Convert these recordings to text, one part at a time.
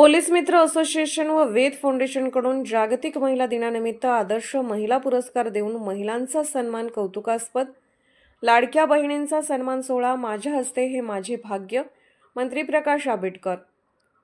Police मित्र association व वेद फाउंडेशनकडून जागतिक महिला दिनानिमित्त आदर्श महिला पुरस्कार देऊन महिलांचा सन्मान कौतुकास्पद. लाडक्या बहिणींचा सन्मान सोहळा माझ्या हस्ते हे माझे भाग्य. मंत्री प्रकाश आंबेडकर.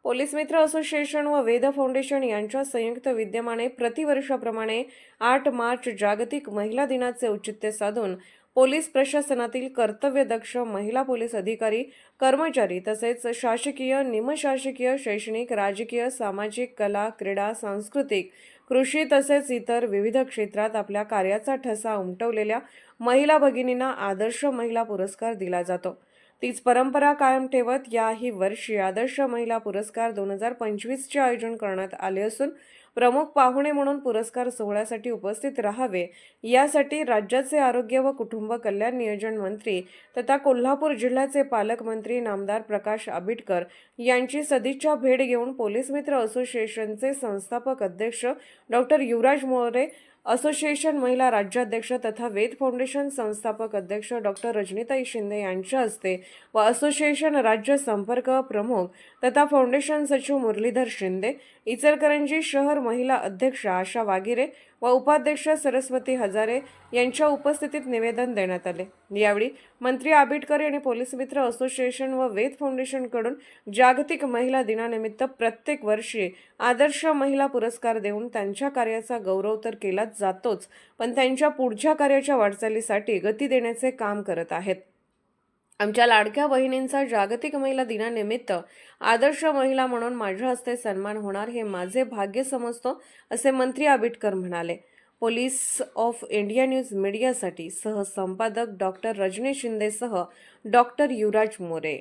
पोलीस मित्र असोसिएशन व वेद फाउंडेशन यांच्या संयुक्त विद्यमाने प्रतिवर्षाप्रमाणे आठ मार्च जागतिक महिला दिनाचे औचित्य साधून पोलीस प्रशासनातील कर्तव्यदक्ष महिला पोलीस अधिकारी कर्मचारी तसेच शासकीय निमशासकीय शैक्षणिक राजकीय सामाजिक कला क्रीडा सांस्कृतिक कृषी तसेच इतर विविध क्षेत्रात आपल्या कार्याचा ठसा उमटवलेल्या महिला भगिनींना आदर्श महिला पुरस्कार दिला जातो. तीच परंपरा कायम ठेवत याही वर्षी आदर्श महिला पुरस्कार दोन हजार पंचवीसचे आयोजन करण्यात आले असून प्रमुख पाहुणे म्हणून पुरस्कार सोहळ्यासाठी उपस्थित राहावे. यासाठी राज्याचे आरोग्य व कुटुंब कल्याण नियोजन मंत्री तथा कोल्हापूर जिल्ह्याचे पालकमंत्री नामदार प्रकाश आंबेडकर यांची सदिच्छा भेट घेऊन पोलीस मित्र असोसिएशनचे संस्थापक अध्यक्ष डॉक्टर युवराज मोरे असोसिएशन महिला राज्याध्यक्ष तथा वेद फाउंडेशन संस्थापक अध्यक्ष डॉक्टर रजनीताई शिंदे यांच्या हस्ते व असोसिएशन राज्य संपर्क प्रमुख तथा फाउंडेशन सचिव मुरलीधर शिंदे इचलकरंजी शहर महिला अध्यक्ष आशा वागिरे व उपाध्यक्ष सरस्वती हजारे यांच्या उपस्थितीत निवेदन देण्यात आले. यावेळी मंत्री आबिटकर यांनी पोलीस मित्र असोसिएशन व वेद फाउंडेशनकडून जागतिक महिला दिनानिमित्त प्रत्येक वर्षी आदर्श महिला पुरस्कार देऊन त्यांच्या कार्याचा गौरव तर केलाच जातोच पण त्यांच्या पुढच्या कार्याच्या वाटचालीसाठी गती देण्याचे काम करत आहेत. आमच्या लाडक्या बहिणींचा जागतिक महिला दिनानिमित्त आदर्श महिला म्हणून माझ्या हस्ते सन्मान होणार हे माझे भाग्य समजतो असे मंत्री आंबेडकर म्हणाले. पोलीस ऑफ इंडिया न्यूज मीडियासाठी सहसंपादक डॉक्टर रजनी शिंदेसह डॉक्टर युवराज मोरे.